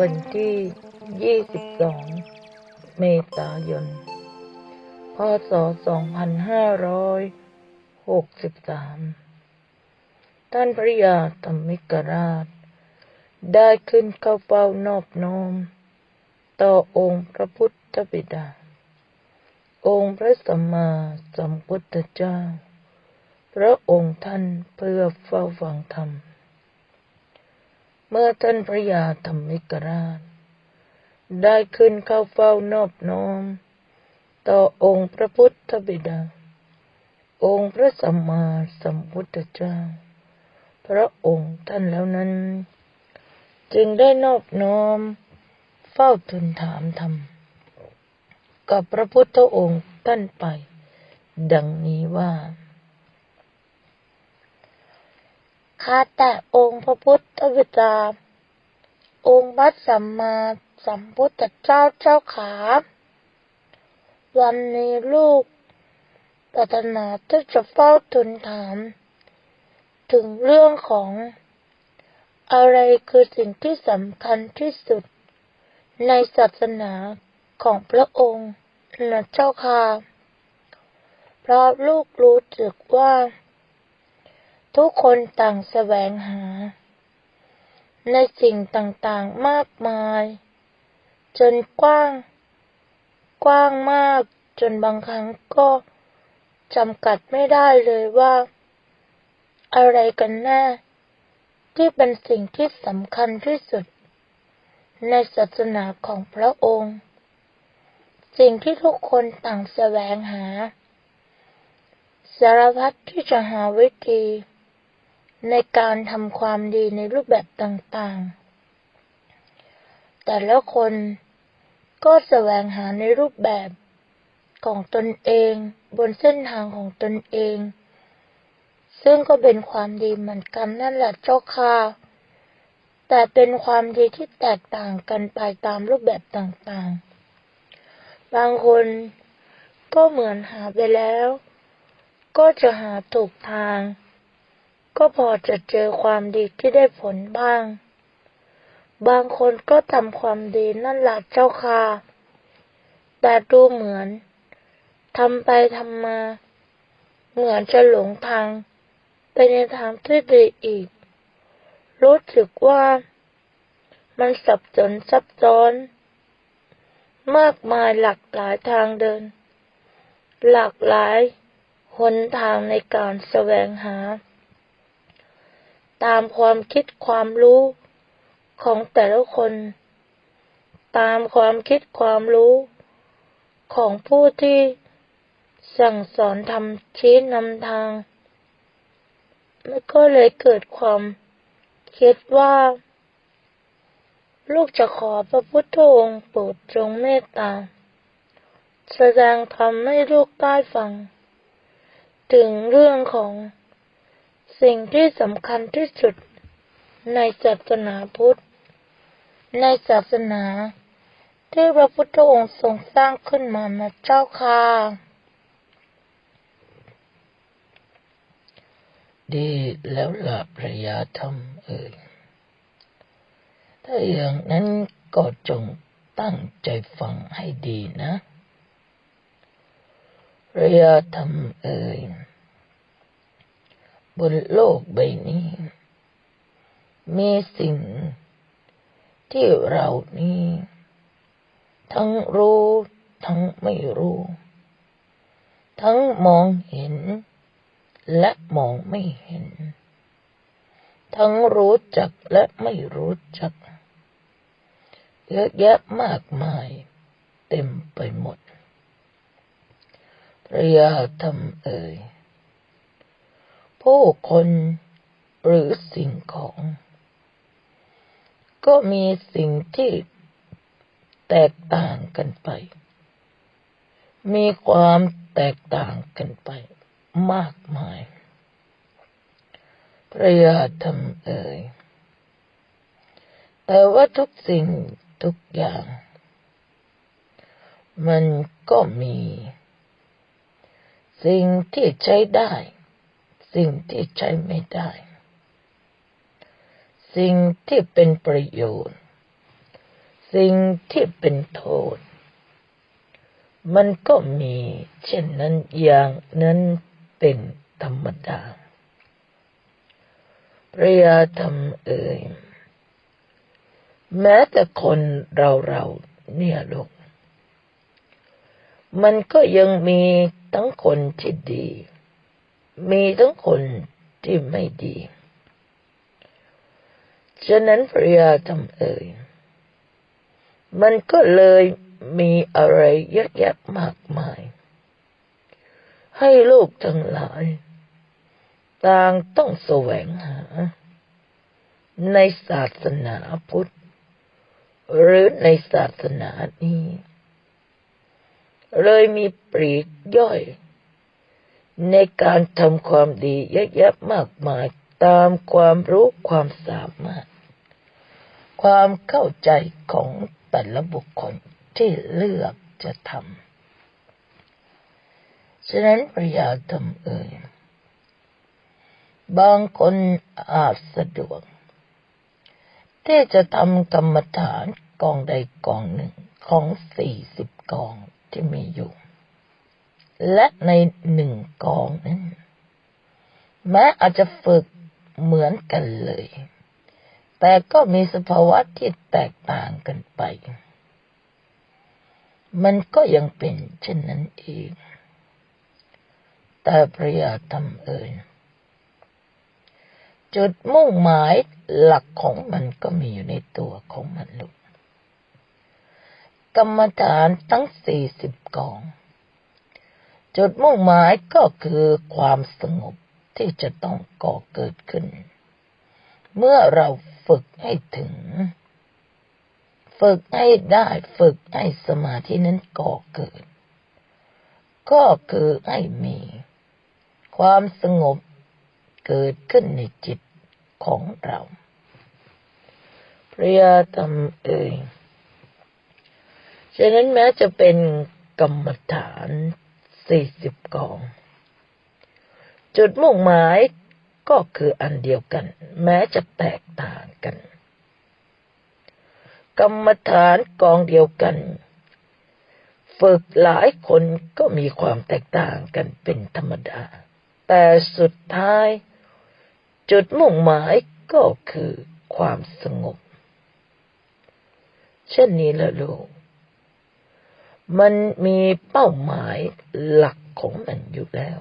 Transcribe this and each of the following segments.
วันที่ 22 เมษายน พศ 2563 ท่านพระยาธรรมิกราช ได้ขึ้นเข้าเฝ้านอบน้อม ต่อองค์พระพุทธบิดา องค์พระสัมมาสัมพุทธเจ้า พระองค์ท่านเพื่อเฝ้าฟังธรรม เมื่อท่านพระยาธรรมิกราช ได้ขึ้นเข้าเฝ้านอบน้อม ต่อองค์พระพุทธบิดา องค์พระสัมมาสัมพุทธเจ้า พระองค์ท่านแล้วนั้น จึงได้นอบน้อม เฝ้าทูลถามธรรม กับพระพุทธองค์ท่านไป ดังนี้ว่า ข้าแต่องค์พระพุทธบิดา องค์พระสัมมาสัมพุทธเจ้าเจ้าขา วันนี้ลูกปรารถนาที่จะเฝ้าทูลถาม ถึงเรื่องของ อะไรคือสิ่งที่สำคัญที่สุด ในศาสนาของพระองค์นะเจ้าค่ะเพราะลูกรู้สึกว่า ทุกคนต่างแสวงหา ในสิ่งต่างๆมากมาย จนกว้าง กว้างมากจนบางครั้งก็จำกัดไม่ได้เลยว่า อะไรกันแน่ ที่เป็นสิ่งที่สำคัญที่สุด ในศาสนาของพระองค์ สิ่งที่ทุกคนต่างแสวงหา สารพัดที่จะหาวิธี ในการทำความดีในรูปแบบต่างๆ แต่ละคนก็แสวงหาในรูปแบบของตนเองบนเส้นทางของตนเอง ซึ่งก็เป็นความดีเหมือนกันนั่นแหละเจ้าค่ะแต่เป็นความดีที่แตกต่างกันไปตามรูปแบบต่างๆ บางคนก็เหมือนหาไปแล้ว ก็จะหาถูกทาง ก็พอจะเจอความดีที่ได้ผลบ้าง บางคนก็ทำความดีนั่นแหละเจ้าค่ะ แต่ดูเหมือนทำไปทำมา เหมือนจะหลงทางไปในทางที่ดีอีก รู้สึกว่ามันสับสนซับซ้อน มากมายหลากหลายทางเดิน หลากหลายหนทางในการแสวงหา ตามความคิดความรู้ของแต่ละคน ตามความคิดความรู้ของผู้ที่สั่งสอนทำชี้นำทาง แล้วก็เลยเกิดความคิดว่า ลูกจะขอพระพุทธองค์โปรดจงเมตตา แสดงธรรมให้ลูกได้ฟัง ถึงเรื่องของ สิ่งที่สำคัญที่สุด ในศาสนาพุทธ ในศาสนา ที่พระพุทธองค์ทรงสร้างขึ้นมานะเจ้าค่ะดีแล้วล่ะพระยาธรรมเอ่ยถ้าอย่างนั้นก็จงตั้งใจฟังให้ดีนะพระยาธรรมเอ่ย บนโลกใบนี้ มีสิ่งที่เรานี้ ทั้งรู้ทั้งไม่รู้ ทั้งมองเห็น และมองไม่เห็น ทั้งรู้จักและไม่รู้จัก เยอะแยะมากมาย เต็มไปหมดพระยาธรรมเอ่ย ผู้คนหรือสิ่งของ ก็มีสิ่งที่แตกต่างกันไป มีความแตกต่างกันไปมากมาย พระยาธรรมเอ่ย แต่ว่าทุกสิ่งทุกอย่าง มันก็มี สิ่งที่ใช้ได้ สิ่งที่ใช้ไม่ได้ สิ่งที่เป็นประโยชน์ สิ่งที่เป็นโทษ มันก็มีเช่นนั้นอย่างนั้นเป็นธรรมดาพระยาธรรมเอ่ยแม้แต่คนเราเราเนี่ยลูกมันก็ยังมีทั้งคนที่ดี มีทั้งคนที่ไม่ดี ฉะนั้นพระยาธรรมเอ่ย มันก็เลยมีอะไรเยอะแยะมากมาย ให้ลูกทั้งหลาย ต่างต้องแสวงหา ในศาสนาพุทธ หรือในศาสนานี้ เลยมีปรีกย่อย ในการทำความดีเยอะแยะมากมายตามความรู้ความสามารถ ความเข้าใจของแต่ละบุคคลที่เลือกจะทำ ฉะนั้นพระยาธรรมเอ่ยบางคนอาจสะดวก ที่จะทำกรรมฐานกองใดกองหนึ่งของสี่สิบกองที่มีอยู่ และในหนึ่งกองนั้นแม้อาจจะฝึกเหมือนกันเลย แต่ก็มีสภาวะที่แตกต่างกันไป มันก็ยังเป็นเช่นนั้นเอง แต่พระยาธรรมเอ่ยจุดมุ่งหมายหลักของมันก็มีอยู่ในตัวของมันลูกกรรมฐานทั้งสี่สิบกอง จุดมุ่งหมายก็คือความสงบที่จะต้องก่อเกิดขึ้น เมื่อเราฝึกให้ถึง ฝึกให้ได้ฝึกให้สมาธินั้นก่อเกิด ก็คือให้มี ความสงบเกิดขึ้นในจิตของเราพระยาธรรมเอ่ยฉะนั้นแม้จะเป็นกรรมฐาน สี่สิบกอง จุดมุ่งหมายก็คืออันเดียวกัน แม้จะแตกต่างกัน กรรมฐานกองเดียวกัน ฝึกหลายคนก็มีความแตกต่างกันเป็นธรรมดา แต่สุดท้าย จุดมุ่งหมายก็คือความสงบ เช่นนี้ละลูก มันมีเป้าหมายหลักของมันอยู่แล้ว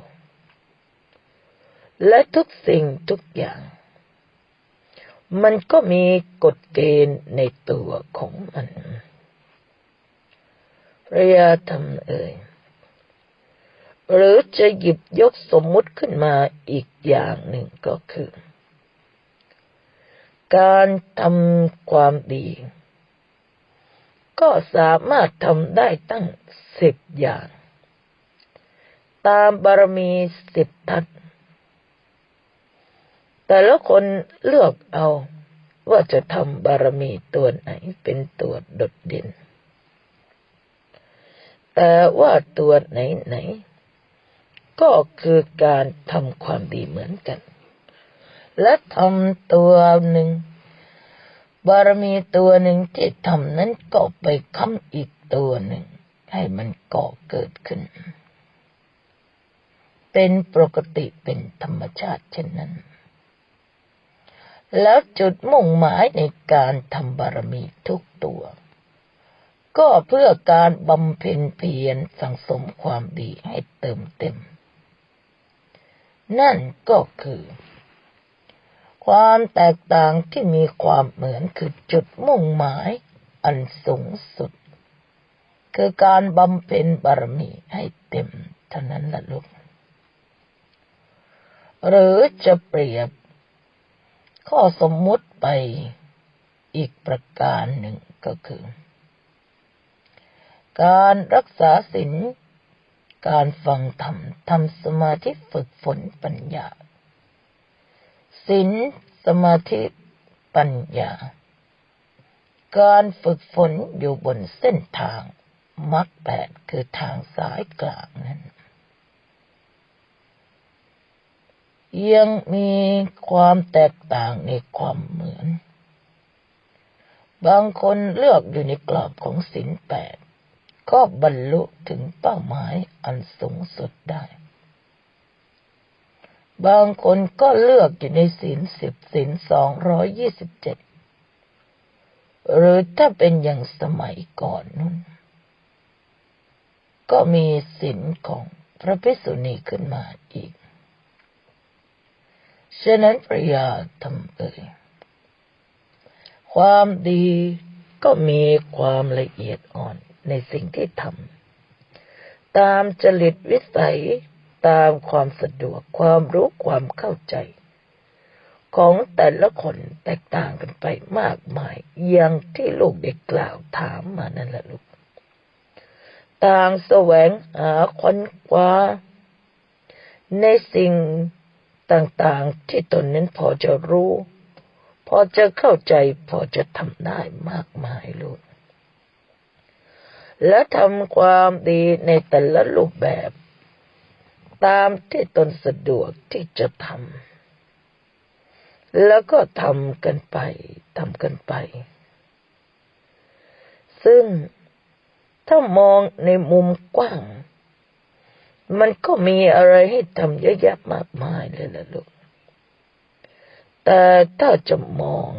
และทุกสิ่งทุกอย่าง มันก็มีกฎเกณฑ์ในตัวของมันพระยาธรรมเอ่ยหรือจะหยิบยกสมมุติขึ้นมาอีกอย่างหนึ่งก็คือ การทำความดี ก็สามารถทำได้ตั้งสิบอย่าง ตามบารมีสิบทัศแต่ละคนเลือกเอาว่าจะทำบารมีตัวไหนเป็นตัวโดดเด่น แต่ว่าตัวไหนไหนก็คือการทำความดีเหมือนกัน และทำตัวหนึ่ง บารมีตัวหนึ่งที่ทำนั้นก็ไปค้ำอีกตัวหนึ่ง ให้มันก่อเกิดขึ้น เป็นปกติเป็นธรรมชาติเช่นนั้น แล้วจุดมุ่งหมายในการทำบารมีทุกตัว ก็เพื่อการบำเพ็ญเพียรสังสมความดีให้เติมเต็ม นั่นก็คือ ความแตกต่างที่มีความเหมือนคือจุดมุ่งหมายอันสูงสุด คือการบำเพ็ญบารมีให้เต็มเท่านั้นละลูก หรือจะเปรียบ ข้อสมมุติไปอีกประการหนึ่งก็คือ การรักษาศีลการฟังธรรมทำสมาธิฝึกฝนปัญญา ศีลสมาธิปัญญา การฝึกฝนอยู่บนเส้นทางมรรคแปดคือทางสายกลางนั้น ยังมีความแตกต่างในความเหมือน บางคนเลือกอยู่ในกรอบของศีลแปดก็บรรลุถึงเป้าหมายอันสูงสุดได้ บางคนก็เลือกอยู่ในศีลสิบศีลสองร้อยยี่สิบเจ็ดหรือถ้าเป็นอย่างสมัยก่อนนู้นก็มีศีลของพระภิกษุณีขึ้นมาอีก ฉะนั้นปริยาทำเอ่ยความดีก็มีความละเอียดอ่อนในสิ่งที่ทำตามจริตวิสัย ตามความสะดวกความรู้ความเข้าใจ ของแต่ละคนแตกต่างกันไปมากมาย อย่างที่ลูกเด็กกล่าวถามมานั่นแหละลูก ต่างแสวงหาค้นคว้า ในสิ่งต่างๆที่ตนนั้นพอจะรู้ พอจะเข้าใจพอจะทำได้มากมายลูกและทำความดีในแต่ละรูปแบบ ตามที่ตนสะดวกที่จะทำแล้วก็ทำกันไปทำกันไป ซึ่งถ้ามองในมุมกว้าง มันก็มีอะไรให้ทำเยอะแยะมากมายเลยล่ะลูก แต่ถ้าจะมอง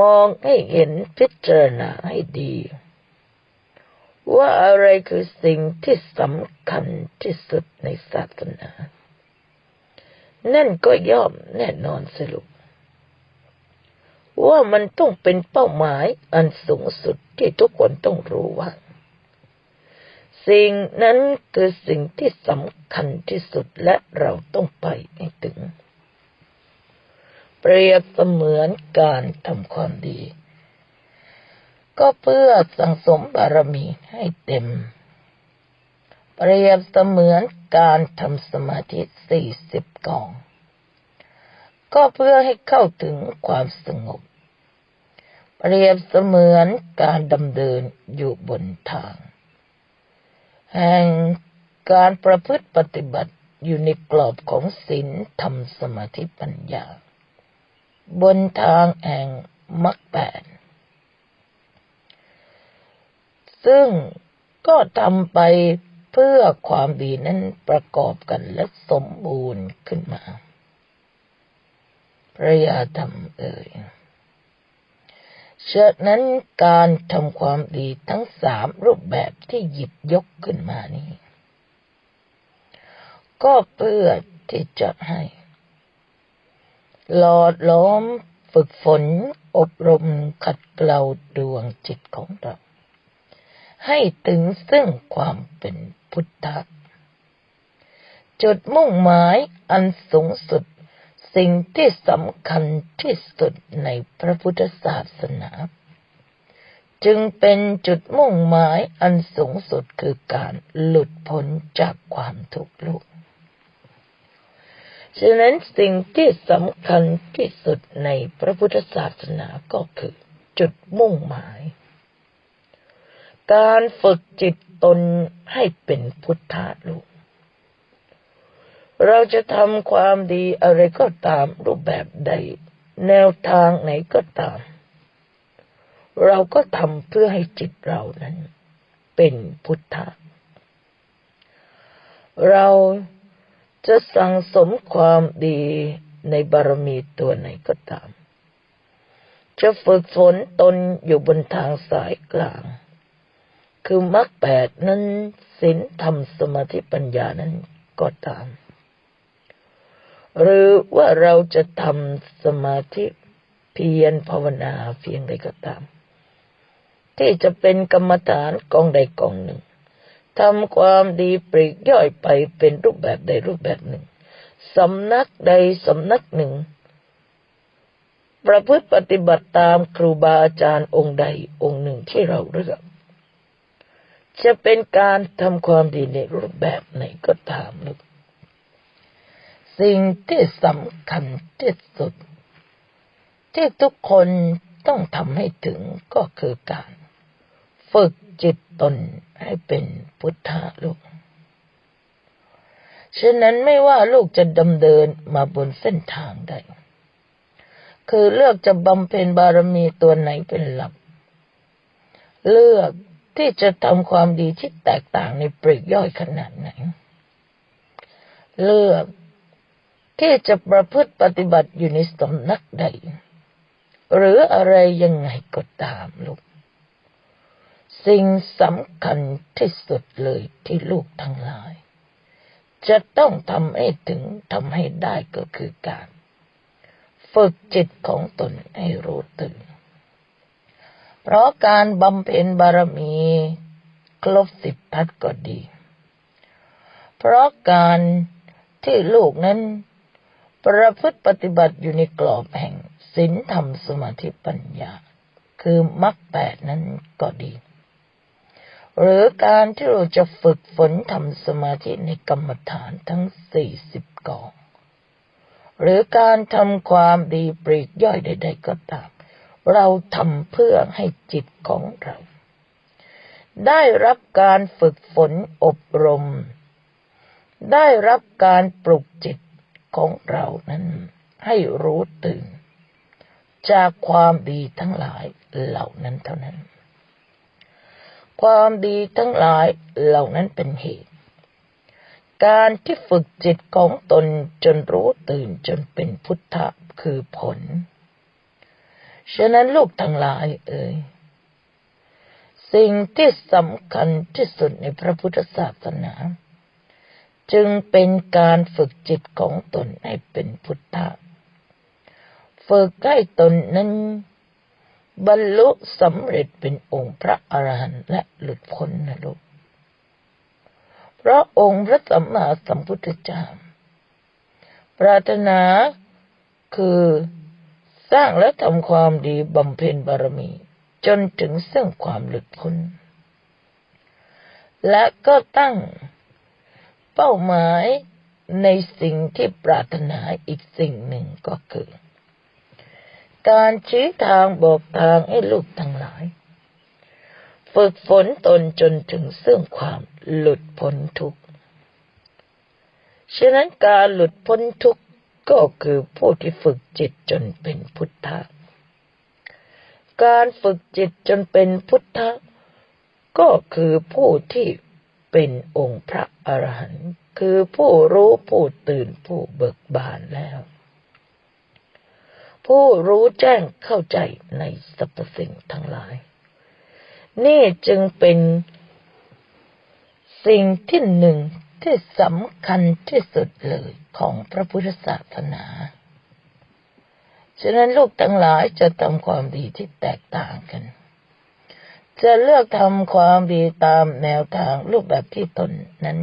มองให้เห็นพิจารณาให้ดี ว่าอะไรคือสิ่งที่สำคัญที่สุดในศาสนา นั่นก็ย่อมแน่นอนสรุป ว่ามันต้องเป็นเป้าหมายอันสูงสุดที่ทุกคนต้องรู้ว่า สิ่งนั้นคือสิ่งที่สำคัญที่สุดและเราต้องไปให้ถึง เปรียบเสมือนการทำความดี ก็เพื่อสังสมบารมีให้เต็ม เปรียบเสมือนการทำสมาธิสี่สิบกอง ก็เพื่อให้เข้าถึงความสงบ เปรียบเสมือนการดำเดินอยู่บนทาง แห่งการประพฤติปฏิบัติอยู่ในกรอบของศีลธรรมสมาธิปัญญา บนทางแห่งมรรคแปด ซึ่งก็ทำไปเพื่อความดีนั้นประกอบกันและสมบูรณ์ขึ้นมา พระยาธรรมเอ่ยฉะนั้นการทำความดีทั้งสามรูปแบบที่หยิบยกขึ้นมานี้ ก็เพื่อที่จะให้ หลอดล้อมฝึกฝนอบรมขัดเกลาดวงจิตของเรา ให้ถึงซึ่งความเป็นพุทธะ จุดมุ่งหมายอันสูงสุด สิ่งที่สำคัญที่สุดในพระพุทธศาสนา จึงเป็นจุดมุ่งหมายอันสูงสุดคือการหลุดพ้นจากความทุกข์โลกฉะนั้นสิ่งที่สำคัญที่สุดในพระพุทธศาสนาก็คือจุดมุ่งหมาย การฝึกจิตตนให้เป็นพุทธะลูก เราจะทำความดีอะไรก็ตามรูปแบบใด แนวทางไหนก็ตาม เราก็ทำเพื่อให้จิตเรานั้น เป็นพุทธะ เราจะสั่งสมความดีในบารมีตัวไหนก็ตาม จะฝึกฝนตนอยู่บนทางสายกลาง คือมรรคแปดนั้นศีลธรรมสมาธิปัญญานั้นก็ตาม หรือว่าเราจะทำสมาธิเพียรภาวนาเพียงใดก็ตาม ที่จะเป็นกรรมฐานกองใดกองหนึ่งทำความดีปรีกย่อยไปเป็นรูปแบบใดรูปแบบหนึ่งสำนักใดสำนักหนึ่ง ประพฤติปฏิบัติตามครูบาอาจารย์องค์ใดองค์หนึ่งที่เราเลือก จะเป็นการทำความดีในรูปแบบไหนก็ตามลูกสิ่งที่สำคัญที่สุด ที่ทุกคนต้องทำให้ถึงก็คือการ ฝึกจิตตนให้เป็นพุทธะลูก ฉะนั้นไม่ว่าลูกจะดำเดินมาบนเส้นทางใด คือเลือกจะบำเพ็ญบารมีตัวไหนเป็นหลัก เลือก ที่จะทำความดีที่แตกต่างในปริย่อยขนาดไหน เลือกที่จะประพฤติปฏิบัติอยู่ในสำนักใด หรืออะไรยังไงก็ตามลูก สิ่งสำคัญที่สุดเลยที่ลูกทั้งหลาย จะต้องทำให้ถึงทำให้ได้ก็คือการ ฝึกจิตของตนให้รู้ตื่น เพราะการบำเพ็ญบารมี ครบสิบทัศก็ดี เพราะการที่ลูกนั้น ประพฤติปฏิบัติอยู่ในกรอบแห่งศีลธรรมสมาธิปัญญา คือมรรคแปดนั้นก็ดี หรือการที่เราจะฝึกฝนทำสมาธิในกรรมฐานทั้งสี่สิบกอง หรือการทำความดีปรีกย่อยใด ๆ ก็ตาม เราทำเพื่อให้จิตของเรา ได้รับการฝึกฝนอบรม ได้รับการปลุกจิตของเรานั้น ให้รู้ตื่น จากความดีทั้งหลายเหล่านั้นเท่านั้น ความดีทั้งหลายเหล่านั้นเป็นเหตุ การที่ฝึกจิตของตนจนรู้ตื่นจนเป็นพุทธะคือผล ฉะนั้นลูกทั้งหลายเอ่ยสิ่งที่สำคัญที่สุดในพระพุทธศาสนา จึงเป็นการฝึกจิตของตนให้เป็นพุทธะฝึกให้ตนนั้น บรรลุสำเร็จเป็นองค์พระอรหันต์และหลุดพ้นนะลูกเพราะองค์พระสัมมาสัมพุทธเจ้าปรารถนาคือ สร้างและทำความดีบำเพ็ญบารมี จนถึงซึ่งความหลุดพ้น และก็ตั้งเป้าหมายในสิ่งที่ปรารถนาอีกสิ่งหนึ่งก็คือ การชี้ทางบอกทางให้ลูกทั้งหลาย ฝึกฝนตนจนถึงซึ่งความหลุดพ้นทุกข์ ฉะนั้นการหลุดพ้นทุกข์ ก็คือผู้ที่ฝึกจิตจนเป็นพุทธะ การฝึกจิตจนเป็นพุทธะ ก็คือผู้ที่เป็นองค์พระอรหันต์คือผู้รู้ผู้ตื่นผู้เบิกบานแล้ว ผู้รู้แจ้งเข้าใจในสรรพสิ่งทั้งหลาย นี่จึงเป็นสิ่งที่หนึ่ง ที่สำคัญที่สุดเลยของพระพุทธศาสนา ฉะนั้นลูกทั้งหลายจะทำความดีที่แตกต่างกัน จะเลือกทำความดีตามแนวทางรูปแบบที่ตนนั้น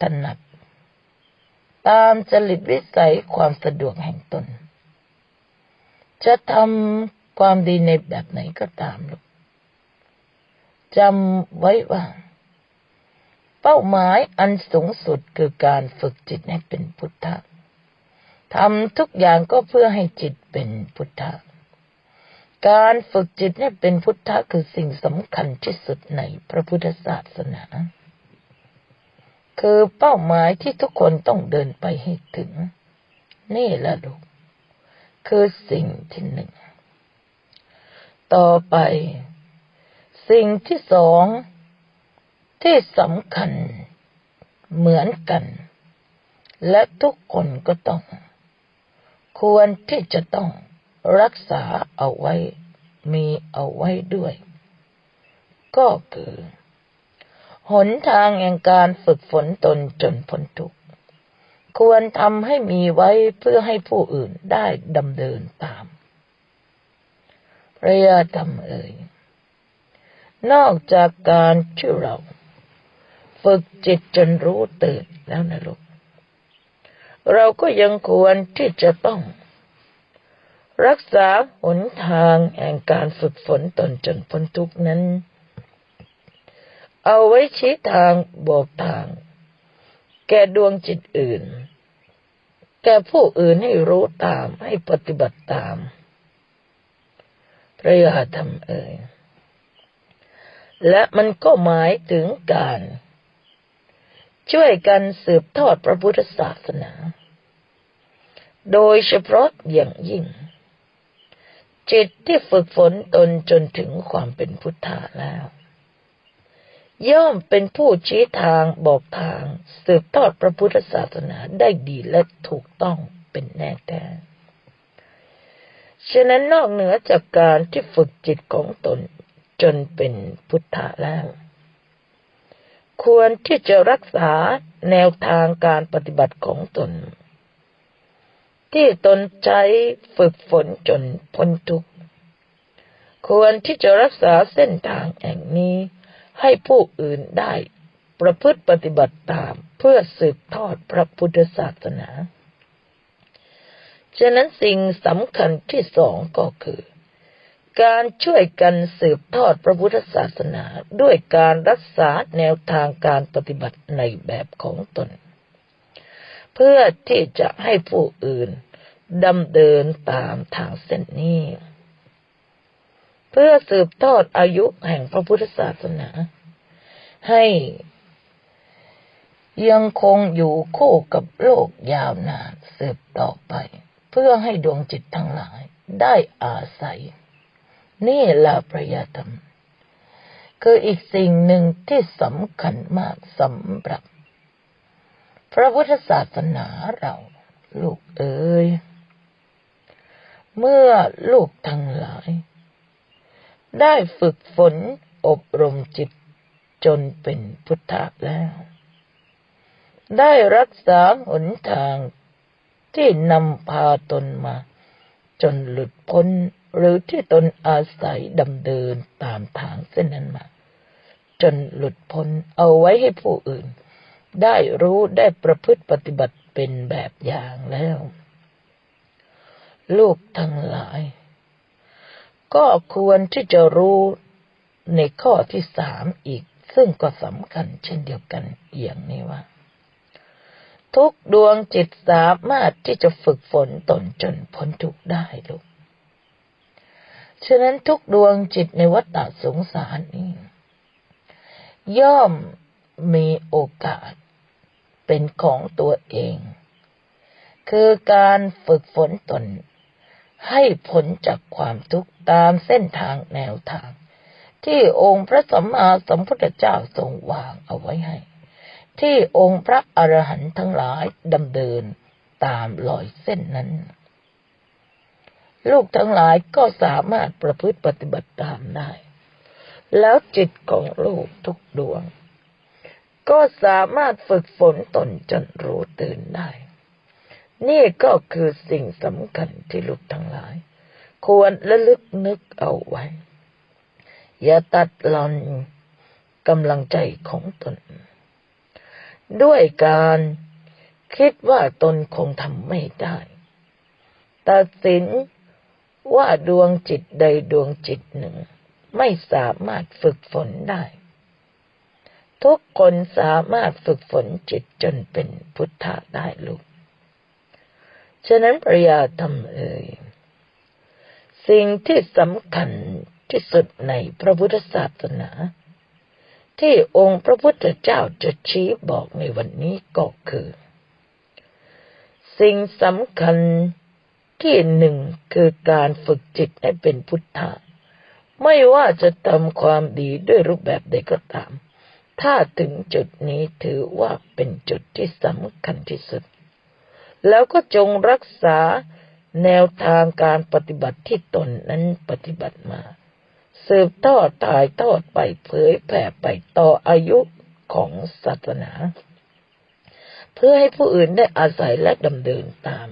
ถนัด ตามจริตวิสัยความสะดวกแห่งตน จะทำความดีในแบบไหนก็ตามลูกจำไว้ว่า ป้าหมายอันสูงสุดคือการฝึกจิตให้เป็นพุทธะทำทุกอย่างก็เพื่อให้จิตเป็นพุทธะ การฝึกจิตเนี่ยเป็นพุทธะคือสิ่งสำคัญที่สุดในพระพุทธศาสนา คือเป้าหมายที่ทุกคนต้องเดินไปให้ถึง นี่แหละลูก คือสิ่งที่หนึ่ง ต่อไป สิ่งที่สอง ที่สำคัญเหมือนกัน และทุกคนก็ต้อง ควรที่จะต้องรักษาเอาไว้ มีเอาไว้ด้วย ก็คือ หนทางแห่งการฝึกฝนตนจนพ้นทุกข์ควรทำให้มีไว้เพื่อให้ผู้อื่นได้ดำเนินตามพระยาธรรมเอ่ยนอกจากการที่เรา ฝึกจิตจนรู้ตื่นแล้วนะลูก เราก็ยังควรที่จะต้อง รักษาหนทางแห่งการฝึกฝนตนจนพ้นทุกนั้น เอาไว้ชี้ทางบอกทาง แก่ดวงจิตอื่น แก่ผู้อื่นให้รู้ตามให้ปฏิบัติตาม พระยาธรรมเอ่ยและมันก็หมายถึงการ ช่วยกันสืบทอดพระพุทธศาสนา โดยเฉพาะอย่างยิ่ง จิตที่ฝึกฝนตนจนถึงความเป็นพุทธาแล้ว ย่อมเป็นผู้ชี้ทางบอกทาง สืบทอดพระพุทธศาสนาได้ดีและถูกต้องเป็นแน่แท้ฉะนั้นนอกเหนือจากการที่ฝึกจิตของตนจนเป็นพุทธะแล้ว ควรที่จะรักษาแนวทางการปฏิบัติของตน ที่ตนใช้ฝึกฝนจนพ้นทุกข์ควรที่จะรักษาเส้นทางแห่งนี้ ให้ผู้อื่นได้ประพฤติปฏิบัติตามเพื่อสืบทอดพระพุทธศาสนา ฉะนั้นสิ่งสำคัญที่สองก็คือ การช่วยกันสืบทอดพระพุทธศาสนาด้วยการรักษาแนวทางการปฏิบัติในแบบของตน เพื่อที่จะให้ผู้อื่นดำเดินตามทางเส้นนี้ เพื่อสืบทอดอายุแห่งพระพุทธศาสนา ให้ยังคงอยู่คู่กับโลกยาวนานสืบต่อไป เพื่อให้ดวงจิตทั้งหลายได้อาศัย นี่ละประยธรรม คืออีกสิ่งหนึ่งที่สำคัญมากสำหรับ พระพุทธศาสนาเราลูกเอ๋ยเมื่อลูกทั้งหลาย ได้ฝึกฝนอบรมจิตจนเป็นพุทธะแล้ว ได้รักษาหนทางที่นำพาตนมา จนหลุดพ้น หรือที่ตนอาศัยดำเดินตามทางเส้นนั้นมา จนหลุดพ้นเอาไว้ให้ผู้อื่น ได้รู้ได้ประพฤติปฏิบัติเป็นแบบอย่างแล้ว ลูกทั้งหลาย ก็ควรที่จะรู้ในข้อที่สามอีก ซึ่งก็สำคัญเช่นเดียวกันอย่างนี้ว่า ทุกดวงจิตสามารถที่จะฝึกฝนตนจนพ้นทุกได้ลูก ฉะนั้นทุกดวงจิตในวัฏสงสารนี้ย่อมมีโอกาสเป็นของตัวเอง คือการฝึกฝนตน ให้พ้นจากความทุกข์ตามเส้นทางแนวทาง ที่องค์พระสัมมาสัมพุทธเจ้าทรงวางเอาไว้ให้ ที่องค์พระอรหันต์ทั้งหลายดำเนินตามรอยเส้นนั้น ลูกทั้งหลายก็สามารถประพฤติปฏิบัติตามได้ แล้วจิตของลูกทุกดวง ก็สามารถฝึกฝนตนจนรู้ตื่นได้ นี่ก็คือสิ่งสำคัญที่ลูกทั้งหลาย ควรระลึกนึกเอาไว้ อย่าตัดหลอนกำลังใจของตน ด้วยการคิดว่าตนคงทำไม่ได้ ตัดสิน ว่าดวงจิตใดดวงจิตหนึ่ง ไม่สามารถฝึกฝนได้ ทุกคนสามารถฝึกฝนจิตจนเป็นพุทธะได้ลูก ฉะนั้นปริยาธรรมเอ่ยสิ่งที่สำคัญที่สุดในพระพุทธศาสนา ที่องค์พระพุทธเจ้าจะชี้บอกในวันนี้ก็คือ สิ่งสำคัญ ที่หนึ่งคือการฝึกจิตให้เป็นพุทธะ ไม่ว่าจะทำความดีด้วยรูปแบบใดก็ตาม ถ้าถึงจุดนี้ถือว่าเป็นจุดที่สำคัญที่สุด แล้วก็จงรักษาแนวทางการปฏิบัติที่ตนนั้นปฏิบัติมา สืบทอดถ่ายทอดไปเผยแผ่ไปต่ออายุของศาสนา เพื่อให้ผู้อื่นได้อาศัยและดำเนินตาม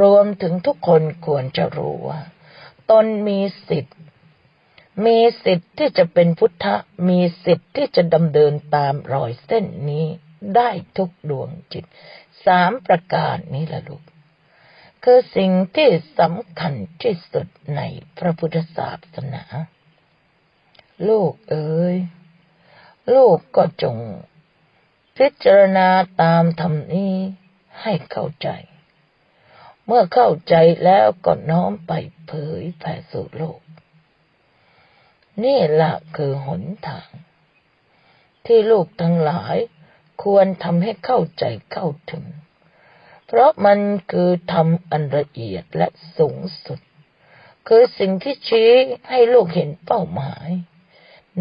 รวมถึงทุกคนควรจะรู้ว่า ตนมีสิทธิ์ มีสิทธิ์ที่จะเป็นพุทธะมีสิทธิ์ที่จะดำเนินตามรอยเส้นนี้ได้ทุกดวงจิต สามประการนี้ละลูก คือสิ่งที่สำคัญที่สุดในพระพุทธศาสนา ลูกเอ๋ย ลูกก็จง พิจารณาตามธรรมนี้ให้เข้าใจ เมื่อเข้าใจแล้วก็น้อมไปเผยแผ่สู่โลก นี่ละคือหนทาง ที่ลูกทั้งหลายควรทำให้เข้าใจเข้าถึง เพราะมันคือทำอันละเอียดและสูงสุด คือสิ่งที่ชี้ให้ลูกเห็นเป้าหมาย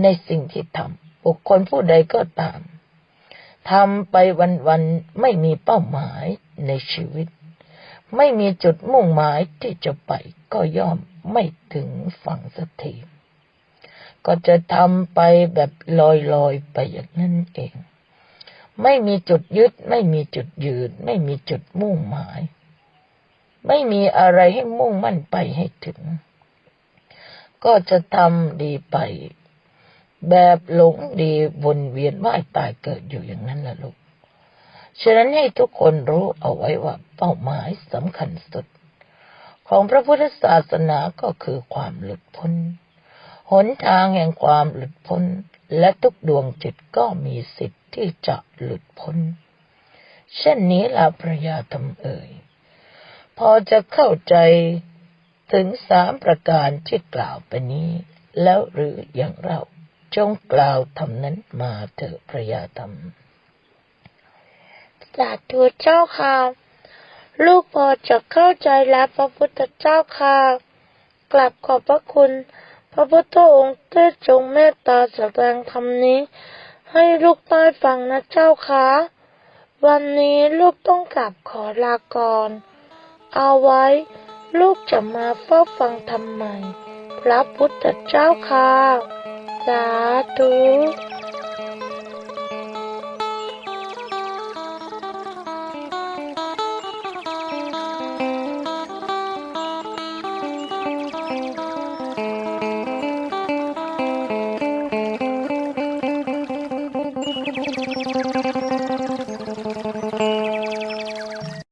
ในสิ่งที่ทำบุคคลผู้ใดก็ตามทำไปวันๆไม่มีเป้าหมายในชีวิต ไม่มีจุดมุ่งหมายที่จะไปก็ย่อมไม่ถึงฝั่งสักทีก็จะทำไปแบบลอยๆไปอย่างนั้นเอง ไม่มีจุดยึด ไม่มีจุดยืน ไม่มีจุดมุ่งหมาย ไม่มีอะไรให้มุ่งมั่นไปให้ถึง ก็จะทำดีไป แบบหลงดีวนเวียนว่ายตายเกิดอยู่อย่างนั้นแหละลูก ฉะนั้นให้ทุกคนรู้เอาไว้ว่าเป้าหมายสำคัญสุด ของพระพุทธศาสนาก็คือความหลุดพ้น หนทางแห่งความหลุดพ้น และทุกดวงจิตก็มีสิทธิ์ที่จะหลุดพ้น เช่นนี้ล่ะพระยาธรรมเอ่ย พอจะเข้าใจถึงสามประการที่กล่าวไปนี้ แล้วหรืออย่างเราจงกล่าวทำนั้นมาเถอะพระยาธรรม สาธุเจ้าค่ะ ลูกพอจะเข้าใจแล้วพระพุทธเจ้าค่ะ กลับขอบพระคุณ พระพุทธองค์ที่ทรงเมตตาแสดงธรรมนี้ ให้ลูกได้ฟังนะเจ้าค่ะ วันนี้ลูกต้องกลับขอลาก่อน เอาไว้ ลูกจะมาเฝ้าฟังธรรมใหม่ พระพุทธเจ้าค่ะ สาธุ